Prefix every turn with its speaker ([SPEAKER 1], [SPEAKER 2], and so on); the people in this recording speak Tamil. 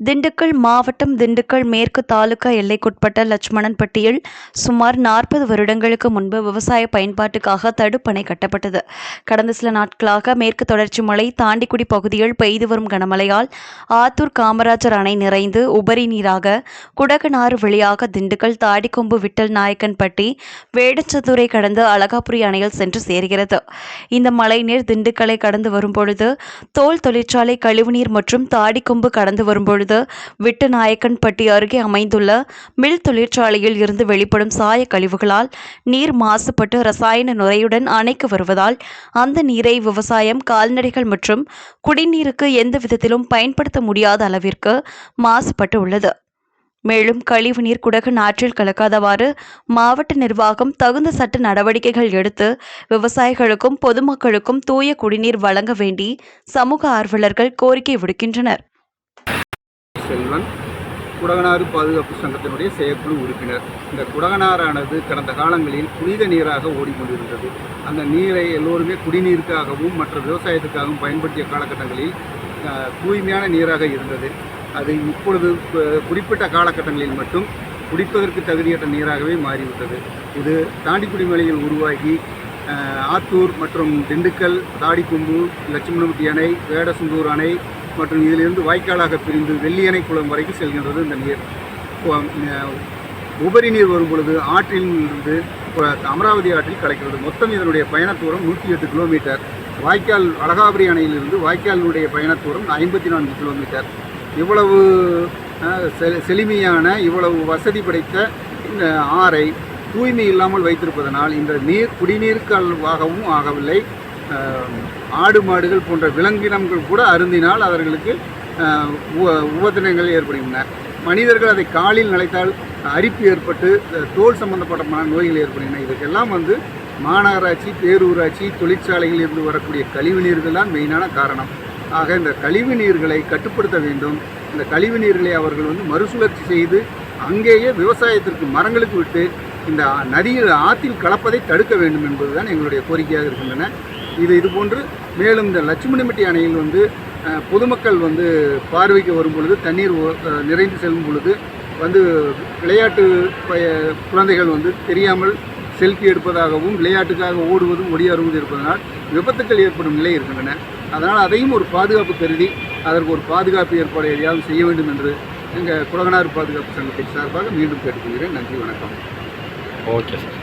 [SPEAKER 1] திண்டுக்கல் மாவட்டம் திண்டுக்கல் மேற்கு தாலுகா எல்லைக்குட்பட்ட லட்சுமணன்பட்டியில் சுமார் நாற்பது வருடங்களுக்கு முன்பு விவசாய பயன்பாட்டுக்காக தடுப்பணை கட்டப்பட்டது. கடந்த சில நாட்களாக மேற்கு தொடர்ச்சி மலை தாண்டிக்குடி பகுதியில் பெய்து வரும் கனமழையால் ஆத்தூர் காமராஜர் அணை நிறைந்து உபரி நீராக குடகனாறு வழியாக திண்டுக்கல் தாடிக்கொம்பு விட்டல் நாயக்கன்பட்டி வேடச்சதுரை கடந்து அழகாபுரி அணையில் சென்று சேர்கிறது. இந்த மழைநீர் திண்டுக்கலை கடந்து வரும்பொழுது தோல் தொழிற்சாலை கழிவுநீர் மற்றும் தாடிக்கொம்பு கடந்து வரும்பொழுது விட்டுநாயக்கன்பட்டி அருகே அமைந்துள்ள மில் தொழிற்சாலையில் இருந்து வெளிப்படும் சாய கழிவுகளால் நீர் மாசுபட்டு ரசாயன நுரையுடன் அணைக்கு வருவதால் அந்த நீரை விவசாயம் கால்நடைகள் மற்றும் குடிநீருக்கு எந்த விதத்திலும் பயன்படுத்த முடியாத அளவிற்கு மாசுபட்டு உள்ளது. மேலும் கழிவுநீர் குடகு நாற்றில் கலக்காதவாறு மாவட்ட நிர்வாகம் தகுந்த சட்ட நடவடிக்கைகள் எடுத்து விவசாயிகளுக்கும் பொதுமக்களுக்கும் தூய குடிநீர் வழங்க வேண்டி சமூக ஆர்வலர்கள் கோரிக்கை விடுக்கின்றனர்.
[SPEAKER 2] செல்வன் குடகனாறு பாதுகாப்பு சங்கத்தினுடைய செயற்குழு உறுப்பினர். இந்த குடகனாறானது கடந்த காலங்களில் புனித நீராக ஓடிக்கொண்டிருந்தது. அந்த நீரை எல்லோருமே குடிநீருக்காகவும் மற்ற விவசாயத்துக்காகவும் பயன்படுத்திய காலகட்டங்களில் தூய்மையான நீராக இருந்தது. அது இப்பொழுது குறிப்பிட்ட காலகட்டங்களில் மட்டும் குடிப்பதற்கு தகுதியற்ற நீராகவே மாறிவிட்டது. இது தாண்டிக்குடி மலையில் உருவாகி ஆத்தூர் மற்றும் திண்டுக்கல் தாடிக்கொம்பு லட்சுமணமுட்டி அணை வேடசுந்தூர் அணை மற்றும் இதிலிருந்து வாய்க்காலாக பிரிந்து வெள்ளியணை குளம் வரைக்கும் செல்கின்றது இந்த நீர். உபரி நீர் வரும் பொழுது ஆற்றில் இருந்து அமராவதி ஆற்றில் கலைக்கிறது. மொத்தம் இதனுடைய பயணத்தூரம் நூற்றி எட்டு கிலோமீட்டர். வாய்க்கால் அழகாபுரி அணையிலிருந்து வாய்க்காலினுடைய பயணத்தூரம் ஐம்பத்தி நான்கு கிலோமீட்டர். இவ்வளவு செ- செழுமையான இவ்வளவு வசதி படைத்த இந்த ஆறை தூய்மை இல்லாமல் வைத்திருப்பதனால் இந்த நீர் குடிநீருக்காகவும் ஆகவில்லை. ஆடு மாடுகள் போன்ற விலங்கினங்கள் கூட அருந்தினால் அவர்களுக்கு அஹ், உவ- ஏற்படுகின்றன. மனிதர்கள் அதை காலில் நிலைத்தால் அரிப்பு ஏற்பட்டு தோல் சம்பந்தப்பட்ட நோய்கள் ஏற்படுகின்றன. இதுக்கெல்லாம் வந்து மாநகராட்சி பேரூராட்சி தொழிற்சாலைகளில் இருந்து வரக்கூடிய கழிவு நீர்கள் தான் மெயினான காரணம். ஆக இந்த கழிவு நீர்களை கட்டுப்படுத்த வேண்டும். இந்த கழிவு நீர்களை அவர்கள் வந்து மறுசுழற்சி செய்து அங்கேயே விவசாயத்திற்கு மரங்களுக்கு விட்டு இந்த நதியில் ஆற்றில் கலப்பதை தடுக்க வேண்டும் என்பதுதான் எங்களுடைய கோரிக்கையாக இருக்கின்றன. இது இதுபோன்று மேலும் இந்த லட்சுமணிமட்டி அணையில் வந்து பொதுமக்கள் வந்து பார்வைக்கு வரும் பொழுது தண்ணீர் ஓ- நிறைந்து செல்லும் பொழுது வந்து விளையாட்டு குழந்தைகள் வந்து தெரியாமல் செல்ஃபி எடுப்பதாகவும் விளையாட்டுக்காக ஓடுவதும் ஒடியாறுவதும் இருப்பதனால் விபத்துக்கள் ஏற்படும் நிலை இருக்கின்றன. அதனால் அதையும் ஒரு பாதுகாப்பு கருதி அதற்கு ஒரு பாதுகாப்பு ஏற்பாடு எதையாவது செய்ய வேண்டும் என்று எங்கள் குடகனார் பாதுகாப்பு சங்கத்தின் சார்பாக மீண்டும் கேட்டுக்கொள்கிறேன். நன்றி வணக்கம்.
[SPEAKER 3] Okay sir